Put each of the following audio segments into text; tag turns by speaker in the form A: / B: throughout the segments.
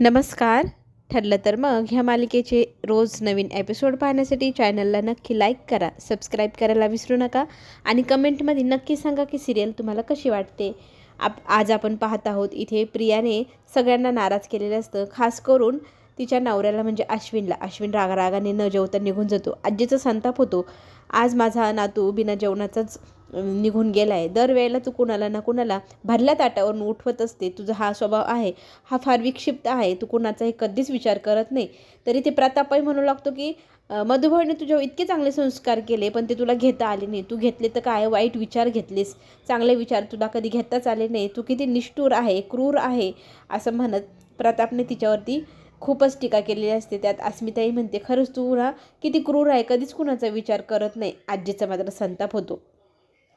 A: नमस्कार. ठरलं तर मग ह्या मालिकेचे रोज नवीन एपिसोड पाहण्यासाठी चॅनलला नक्की लाईक करा सबस्क्राईब करायला विसरू नका आणि कमेंटमध्ये नक्की सांगा की सिरियल तुम्हाला कशी वाटते. आप आज आपण पाहत आहोत इथे प्रियाने सगळ्यांना नाराज केलेलं असतं खास करून तिच्या नवऱ्याला म्हणजे अश्विनला. अश्विन रागारागाने न जेवता निघून जातो. आजीचा संताप होतो. आज माझा नातू बिना जेवणाचाच निघून गेला आहे दरवेळेला तू कुणाला ना कुणाला भरल्या ताटावरून उठवत असते. तुझा हा स्वभाव आहे. हा फार विक्षिप्त आहे. तू कुणाचाही कधीच विचार करत नाही. तरी ते प्रतापही म्हणू लागतो की अं, तुझ्यावर इतके चांगले संस्कार केले पण ते तुला घेता आले नाही. तू घेतले तर काय? वाईट विचार घेतलेस. चांगले विचार तुला कधी घेताच आले नाही. तू किती निष्ठूर आहे क्रूर आहे असं म्हणत प्रतापने तिच्यावरती खूपच टीका केलेली असते. त्यात अस्मिताही म्हणते खरंच तू ना किती क्रूर आहे. कधीच कुणाचा विचार करत नाही. आजीचा मात्र संताप होतो.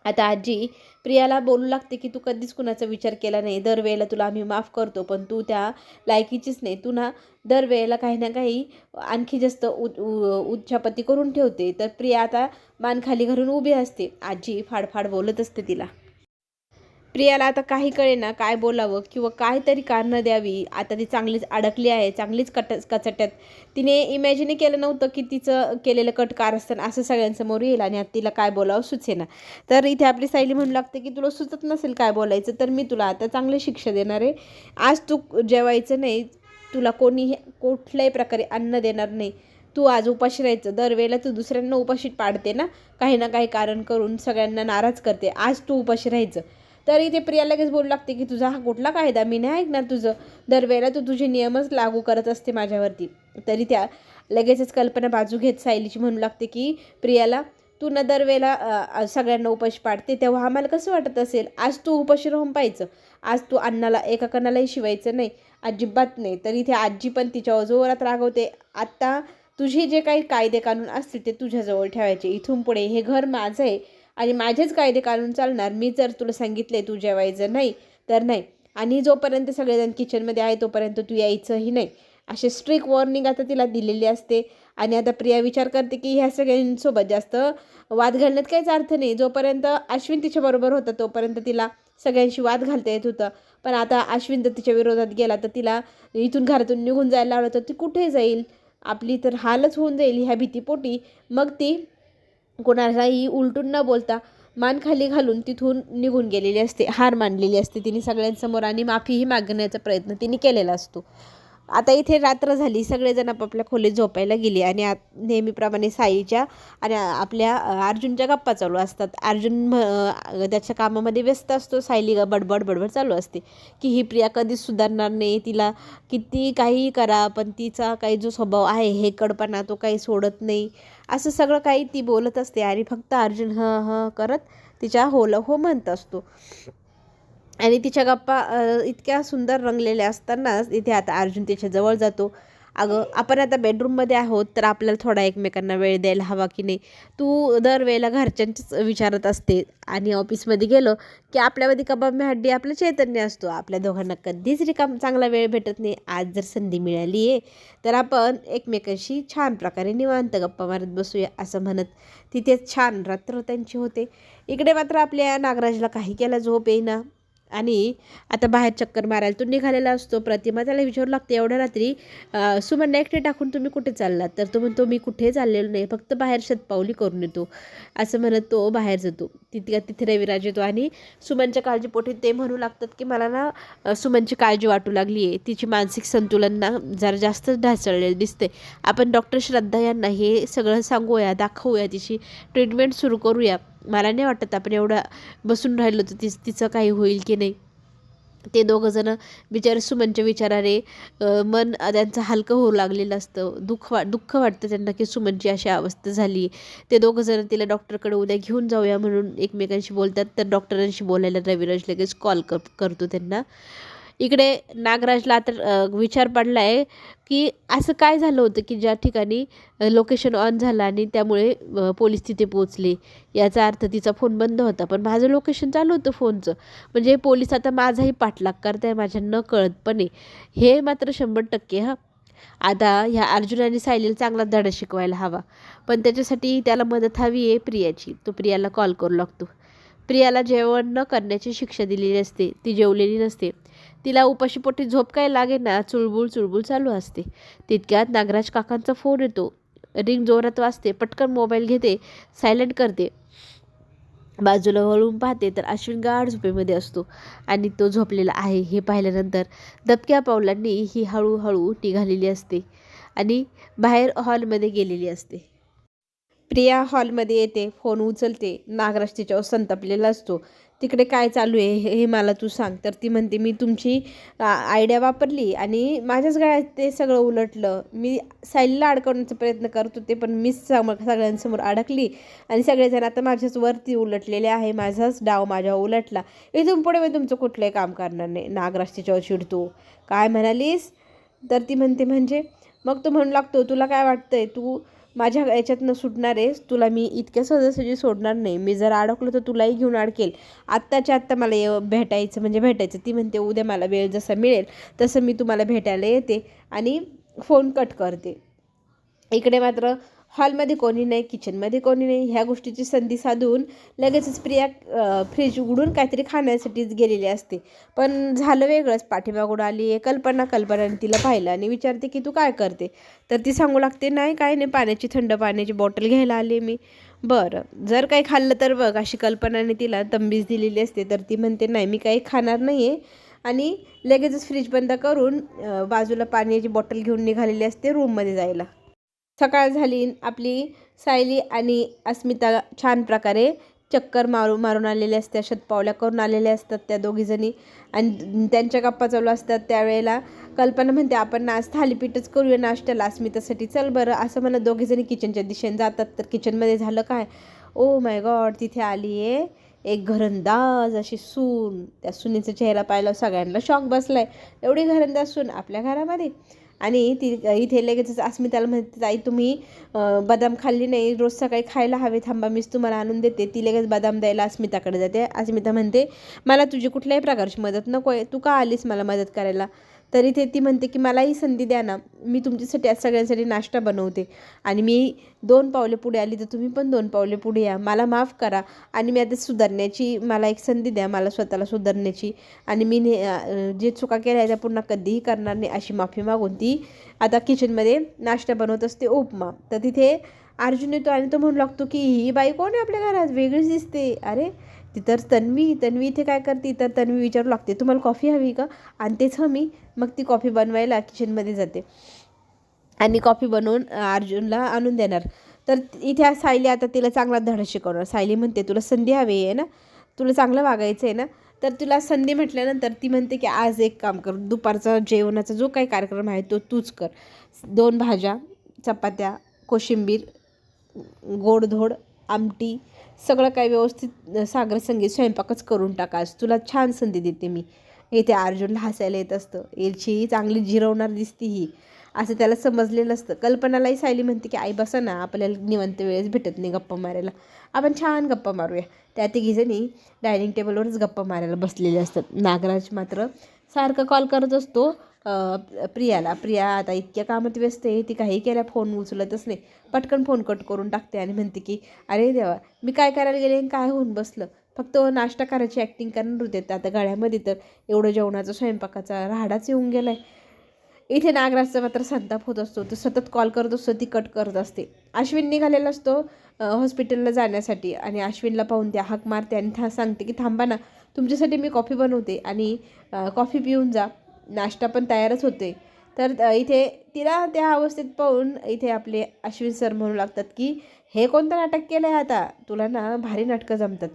A: आता आजी प्रियाला बोलू लागते की तू कधीच कुणाचा विचार केला नाही. दरवेळेला तुला आम्ही माफ करतो पण तू त्या लायकीचीच नाही. तू ना दरवेळेला काही ना काही आणखी जास्त उ उ- उच्चापती करून ठेवते. तर प्रिया आता मान खाली घालून उभी असते. आजी फाडफाड बोलत असते तिला. प्रियाला आता काही कळेना काय बोलावं किंवा काय तरी कारणं द्यावी. आता ती चांगलीच अडकली आहे चांगलीच कट कचट्यात. तिने इमॅजिन केलं नव्हतं की तिचं केलेलं कट कारस्थान असं सगळ्यांसमोर येईल आणि आता तिला काय बोलावं सुचेना. तर इथे आपली सायली म्हणू लागते की तुला सुचत नसेल काय बोलायचं तर मी तुला आता चांगली शिक्षा देणार आहे. आज तू जेवायचं नाही तुला कोणीही कुठल्याही प्रकारे अन्न देणार नाही. तू आज उपाशी राहायचं दरवेळेला तू दुसऱ्यांना उपाशी पाडते ना. काही ना काही कारण करून सगळ्यांना नाराज करते. आज तू उपाशी राहायचं. तर इथे प्रिया लगेच बोलू लागते की तुझा हा कुठला कायदा? मी नाही ऐकणार तुझं. दरवेळेला तू तुझे नियमच लागू करत असते माझ्यावरती. तरी त्या लगेचच कल्पना बाजू घेत सायलीची म्हणू लागते की प्रियाला तू न दरवेळेला सगळ्यांना उपाशी पाडते तेव्हा आम्हाला कसं वाटत असेल? आज तू उपाशी राहून पाहायचं. आज तू अन्नाला एका कणालाही शिवायचं नाही अजिबात नाही. तर इथे आजी पण तिच्यावर जोरात रागवते आत्ता तुझे जे काही कायदे कानून असतील ते तुझ्याजवळ ठेवायचे. इथून पुढे हे घर माझं आहे. आणि माझेच कायदे काढून चालणार. मी जर तुला सांगितले तू जेवायचं नाही तर नाही. आणि जोपर्यंत सगळेजण किचनमध्ये आहे तोपर्यंत तू यायचंही नाही. असे स्ट्रिक वॉर्निंग आता तिला दिलेली असते. आणि आता प्रिया विचार करते की ह्या सगळ्यांसोबत जास्त वाद घालण्यात काहीच अर्थ नाही. जोपर्यंत अश्विन तिच्याबरोबर होता तोपर्यंत तिला सगळ्यांशी वाद घालता येत होतं. पण आता अश्विन जर तिच्या विरोधात गेला तर तिला इथून घरातून निघून जायला लावलं तर ती कुठे जाईल? आपली तर हालच होऊन जाईल ह्या भीतीपोटी. मग ती कोणालाही उलटून न बोलता मान खाली घालून तिथून निघून गेलेली असते. हार मानलेली असते. तिने सगळ्यांसमोर आणि माफीही मागण्याचा प्रयत्न तिने केलेला असतो. आता इथे रात्र झाली सगळेजण आपापल्या खोलीत झोपायला गेली आणि आत नेहमीप्रमाणे साईच्या आणि आपल्या अर्जुनच्या गप्पा चालू असतात. अर्जुन म- त्याच्या कामामध्ये व्यस्त असतो सायली ग- बडबड बडबड चालू असते की ही प्रिया कधीच सुधारणार नाही तिला किती काही करा पण तिचा काही जो स्वभाव आहे हे कडपणा तो काही सोडत नाही. असं सगळं काही ती बोलत असते आणि फक्त अर्जुन ह ह करत तिच्या होलं हो म्हणत असतो. आणि तिच्या गप्पा इतक्या सुंदर रंगलेल्या असतानाच इथे आता अर्जुन तिच्या जवळ जातो. अगं आपण आता बेडरूममध्ये आहोत तर आपल्याला थोडा एकमेकांना वेळ द्यायला हवा की नाही? तू दरवेळेला घरच्यांचीच विचारत असते आणि ऑफिसमध्ये गेलो की आपल्यामध्ये कबाब हड्डी आपलं चैतन्य असतो. आपल्या दोघांना कधीच रिकाम चांगला वेळ भेटत नाही. आज जर संधी मिळाली आहे तर आपण एकमेकांशी छान प्रकारे निवांत गप्पा मारत बसूया असं म्हणत तिथे छान रात्र त्यांची होते. इकडे मात्र आपल्या नागराजला काही केला झोप येईना. आणि आता बाहेर चक्कर मारायला तो निघालेला असतो. प्रतिमा त्याला विचारू लागते एवढ्या रात्री सुमनला एकटे टाकून तुम्ही कुठे चाललात? तर तो म्हणतो मी कुठे चाललेलो नाही फक्त बाहेर शतपावली करून येतो. असं म्हणत तो बाहेर जातो. तिथे तिथे रविराज येतो आणि सुमनच्या काळजीपोटी ते म्हणू लागतात की मला ना सुमनची काळजी वाटू लागली आहे तिची मानसिक संतुलन ना जरा जास्तच ढासळलेलं दिसते आपण डॉक्टर श्रद्धा यांना हे सगळं सांगूया दाखवूया तिची ट्रीटमेंट सुरू करूया. मला नाही वाटत आपण एवढं बसून राहिलो तर तिच तिचं काही होईल की नाही. ते दोघंजणं बिचारे सुमनच्या विचाराने मन त्यांचं हलकं होऊ लागलेलं असतं. दुःख वा दुःख वाटतं त्यांना की सुमनची अशी अवस्था झाली. ते दोघंजणं तिला डॉक्टरकडे उद्या घेऊन जाऊया म्हणून एकमेकांशी बोलतात. तर डॉक्टरांशी बोलायला रविराज लगेच कॉल कर करतो त्यांना. इकडे नागराजला तर विचार पडला आहे की असं काय झालं होतं की ज्या ठिकाणी लोकेशन ऑन झालं आणि त्यामुळे पोलीस तिथे पोचले याचा अर्थ तिचा फोन बंद होता. पण माझं लोकेशन चालू होतं फोनचं. म्हणजे पोलीस आता माझाही पाठलाग करताय माझ्या न कळतपणे हे मात्र शंभर टक्के हां. आता ह्या अर्जुन आणि सायलीला चांगला धडा शिकवायला हवा. पण त्याच्यासाठी त्याला मदत हवी आहे प्रियाची. तो प्रियाला कॉल करू लागतो. प्रियाला जेवण न करण्याची शिक्षा दिलेली असते. ती जेवलेली नसते. तिला उपाशीपोटी झोप काय लागे ना चुळबुळ चुळबुळ चालू असते. तितक्यात नागराज काकांचा फोन येतो. रिंग जोरात वाजते. पटकन मोबाईल घेते. सायलेंट करते. बाजूला वळून पाहते तर अश्विन गाढ झोपेमध्ये असतो आणि तो झोपलेला आहे. हे पाहिल्यानंतर दबक्या पावलांनी ही हळूहळू निघालेली असते आणि बाहेर हॉलमध्ये गेलेली असते. प्रिया हॉलमध्ये येते फोन उचलते नागराज तिच्यावर संतापलेला असतो. तिकडे काय चालू आहे हे हे मला तू सांग. तर ती म्हणते मी तुमची आयडिया वापरली आणि माझ्याच गळ्यात ते सगळं उलटलं. मी साईलला अडकवण्याचा प्रयत्न करत होते पण मीच सम सगळ्यांसमोर अडकली आणि सगळेजण आता माझ्याच वरती उलटलेले आहे. माझाच डाव माझ्यावर उलटला. इथून पुढे मी तुमचं कुठलंही काम करणार नाही. नागराज तिच्यावर चिडतो. काय म्हणालीस? तर ती म्हणते म्हणजे? मग तो म्हणू लागतो तुला काय वाटतंय? तू माझ्या याच्यातनं सुटणार आहेस तुला मी इतक्या सहजासहजी सोडणार नाही. मी जर अडकलो तर तुलाही घेऊन अडकेल. आत्ताच्या आत्ता मला ये भेटायचं म्हणजे भेटायचं. ती म्हणते उद्या मला वेळ जसा मिळेल तसं मी तुम्हाला भेटायला येते आणि फोन कट करते. इकडे मात्र हॉलमध्ये कोणी नाही किचनमध्ये कोणी नाही. ह्या गोष्टीची संधी साधून लगेचच प्रिया फ्रीज उघडून काहीतरी खाण्यासाठीच गेलेली असते. पण झालं वेगळंच. पाठीमागून आली आहे कल्पना कल्पनाने तिला पाहिलं आणि विचारते की तू काय करते? तर ती सांगू लागते नाही काय नाही. पाण्याची थंड पाण्याची बॉटल घ्यायला आली मी. बरं. जर काही खाल्लं तर बघ अशी कल्पनाने तिला तंबीज दिलेली असते. तर ती म्हणते नाही मी काही खाणार नाही आहे आणि लगेचच फ्रीज बंद करून बाजूला पाण्याची बॉटल घेऊन निघालेली असते रूममध्ये जायला. सकाळ झाली. आपली सायली आणि अस्मिता छान प्रकारे चक्कर मारू मारून आलेले असतात शतपावल्या करून आलेल्या असतात त्या दोघीजणी. आणि त्यांच्या गप्पा चालू असतात. त्यावेळेला कल्पना म्हणते आपण नाच थालीपीठच करूया नाश्त्याला. अस्मितासाठी चल बरं. असं म्हणत दोघीजणी किचनच्या दिशेने जातात. तर किचनमध्ये झालं काय? ओ माय गॉड तिथे आली आहे एक घरंदाज अशी सून. त्या सुनीचा चेहरा पाहिला सगळ्यांना शॉक बसलाय. एवढी घरंदाज सून आपल्या घरामध्ये? आणि ती इथे लगेचच अस्मिताला म्हणते ताई तुम्ही बदाम खाल्ली नाही रोज सकाळी खायला हवे थांबा मीच तुम्हाला आणून देते. ती लगेच बदाम द्यायला अस्मिताकडे जाते. अस्मिता म्हणते मला तुझी कुठल्याही प्रकारची मदत नको आहे तू का आलीस मला मदत करायला? तर इथे ती म्हणते की मलाही संधी द्या ना. मी तुमच्यासाठी आज सगळ्यांसाठी नाश्ता बनवते. आणि मी दोन पावले पुढे आली तर तुम्ही पण दोन पावले पुढे या. मला माफ करा. आणि मी आता सुधारण्याची मला एक संधी द्या मला स्वतःला सुधारण्याची. आणि मी ने जे चुका केल्या त्या पुन्हा कधीही करणार नाही अशी माफी मागून ती आता किचनमध्ये नाश्ता बनवत असते उपमा. तर तिथे अर्जुन येतो आणि तो म्हणू लागतो की ही बाई कोण आहे आपल्या घरात? वेगळीच दिसते. अरे तर तन्वी तन्वी इथे काय करते? तर तन्वी विचारू लागते तुम्हाला कॉफी हवी का? आणि तेच मी. मग ती कॉफी बनवायला किचनमध्ये जाते. आणि कॉफी बनवून अर्जुनला आणून देणार. तर इथे सायली आता तिला चांगला धडा शिकवणार. सायली म्हणते तुला संधी हवी आहे ना? तुला चांगलं वागायचं आहे ना? तर तुला संधी म्हटल्यानंतर ती म्हणते की आज एक काम कर. दुपारचा जेवणाचा जो काही कार्यक्रम आहे तो तूच कर. दोन भाज्या चपात्या कोशिंबीर गोडधोड आमटी सगळं काही व्यवस्थित सागर संगीत स्वयंपाकच करून टाकास तुला छान संधी देते मी. इथे अर्जुनला हसायला येत असतं. एलची चांगली जिरवणार दिसती ही. असं त्याला समजलेलं असतं. कल्पनालाही सायली म्हणते की आई बसा ना आपल्याला निवंत वेळेस भेटत नाही गप्पा मारायला. आपण छान गप्पा मारूया. त्या तिघीजणी डायनिंग टेबलवरच गप्पा मारायला बसलेले असतात. नागराज मात्र सारखं कॉल करत असतो. प्रियाला प्रिया आता इतक्या कामात व्यस्त आहे ती काही केल्या फोन उचलतच नाही. पटकन फोन कट करून टाकते आणि म्हणते की अरे देवा मी काय करायला गेले आणि काय होऊन बसलं? फक्त नाश्ता करायची ॲक्टिंग करणार होते. आता गळ्यामध्ये तर एवढं जेवणाचा स्वयंपाकाचा राहाडाच येऊन गेला आहे इथे नागराजचा मात्र संताप होत असतो. तो सतत कॉल करत असतो ती कट करत असते. अश्विन निघालेला असतो हॉस्पिटलला जाण्यासाठी आणि अश्विनला पाहून त्या हाक मारते आणि था सांगते की थांबा ना तुमच्यासाठी मी कॉफी बनवते आणि कॉफी पिऊन जा. नाश्ता पण तयारच होते तर इथे तिला त्या अवस्थेत पाहून इथे आपले अश्विन सर म्हणू लागतात की हे कोणतं नाटक केलं आहे आता? तुला ना भारी नाटकं जमतात.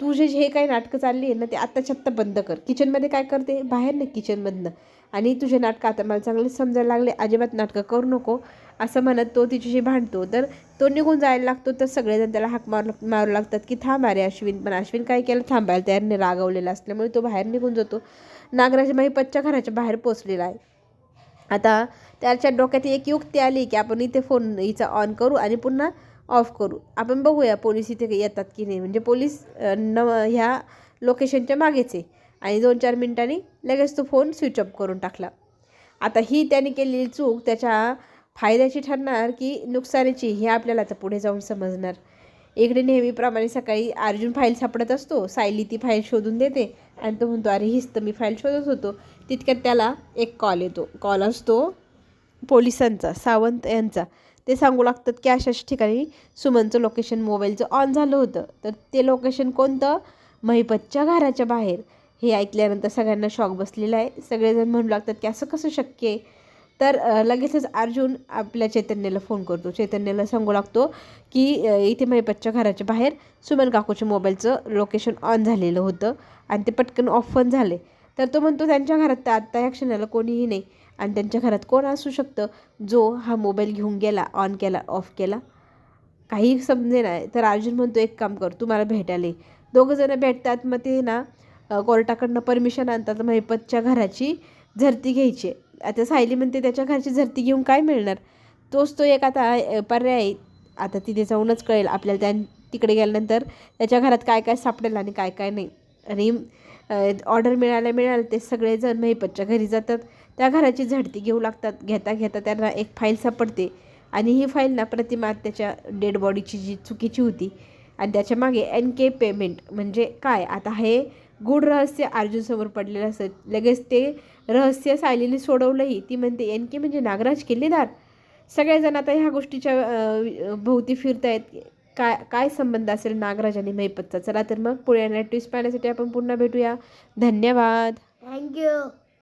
A: तुझे जे काही नाटकं चालली आहे ना ते आत्ताच्या आत्ता बंद कर. किचनमध्ये काय करते? बाहेर ना किचनमधनं. आणि तुझे नाटकं आता मला चांगले समजायला लागले अजिबात नाटकं करू नको असं म्हणत तो तिच्याशी भांडतो. तर तो निघून जायला लागतो तर सगळेजण त्याला हाक मार मारू लागतात की थांब अरे अश्विन पण अश्विन काय केलं? थांबायला त्याने रागवलेला असल्यामुळे तो बाहेर निघून जातो. नागराज पच्च्या घराच्या बाहेर पोचलेला आहे. आता त्याच्या डोक्यात एक युक्ती आली की आपण इथे फोन हिचा ऑन करू आणि पुन्हा ऑफ करू. आपण बघूया पोलीस इथे येतात की नाही. म्हणजे पोलीस न ह्या लोकेशनच्या मागेच आहे. आणि दोन चार मिनटांनी लगेच तो फोन स्विच ऑफ करून टाकला. आता ही त्याने केलेली चूक त्याच्या फायद्याची ठरणार की नुकसानीची हे आपल्याला आता पुढे जाऊन समजणार. इकडे नेहमीप्रमाणे सकाळी अर्जुन फाईल सापडत असतो सायली ती फाईल शोधून देते आणि तो म्हणतो अरे हीच तर मी फाईल शोधत होतो. तितक्यात त्याला एक कॉल येतो. कॉल असतो पोलिसांचा सावंत यांचा. ते सांगू लागतात की अशाच ठिकाणी सुमनचं लोकेशन मोबाईलचं ऑन झालं होतं. तर ते लोकेशन कोणतं? महिपतच्या घराच्या बाहेर. हे ऐकल्यानंतर सगळ्यांना शॉक बसलेला आहे. सगळेजण म्हणू लागतात की असं कसं शक्य आहे? तर लगेचच अर्जुन आपल्या चैतन्याला फोन करतो. चैतन्याला सांगू लागतो की इथे महिपतच्या घराच्या बाहेर सुमन काकूच्या मोबाईलचं लोकेशन ऑन झालेलं होतं आणि ते पटकन ऑफ पण झाले. तर तो म्हणतो त्यांच्या घरात तर आत्ता ह्या क्षणाला कोणीही नाही आणि त्यांच्या घरात कोण असू शकतं? जो हा मोबाईल घेऊन गेला ऑन केला ऑफ केला? काही समजे नाही तर अर्जुन म्हणतो एक काम कर तू मला भेटायला दोघं जण भेटतात. मग ते ना कोर्टाकडनं परमिशन आणतात महिपतच्या घराची झरती घ्यायची. आता सायली म्हणते त्याच्या घरची झरती घेऊन काय मिळणार? तोच तो एक आता पर्याय आहे. आता तिथे जाऊनच कळेल आपल्याला त्या तिकडे गेल्यानंतर त्याच्या घरात काय काय सापडेल आणि काय काय नाही. आणि ऑर्डर मिळायला मिळालं ते सगळेजण महिपतच्या घरी जातात. त्या घराची झडती घेऊ लागतात. घेता घेता त्यांना एक फाईल सापडते. आणि ही फाईल ना प्रतिमा त्याच्या डेड बॉडीची जी चुकीची होती. आणि त्याच्यामागे एन के पेमेंट म्हणजे काय? आता हे गूढ रहस्य अर्जुनसमोर पडलेलं असत. लगेच ते रहस्य सायलीने सोडवलंही. ती म्हणते एन के म्हणजे नागराज किल्लेदार? सगळेजण आता ह्या गोष्टीच्या भोवती भोवती फिरतायत. काय काय संबंध असेल नागराज आणि महिपतचा चला तर मग पुढे ट्विस्ट पाहण्यासाठी आपण पुन्हा भेटूया. धन्यवाद.
B: थँक्यू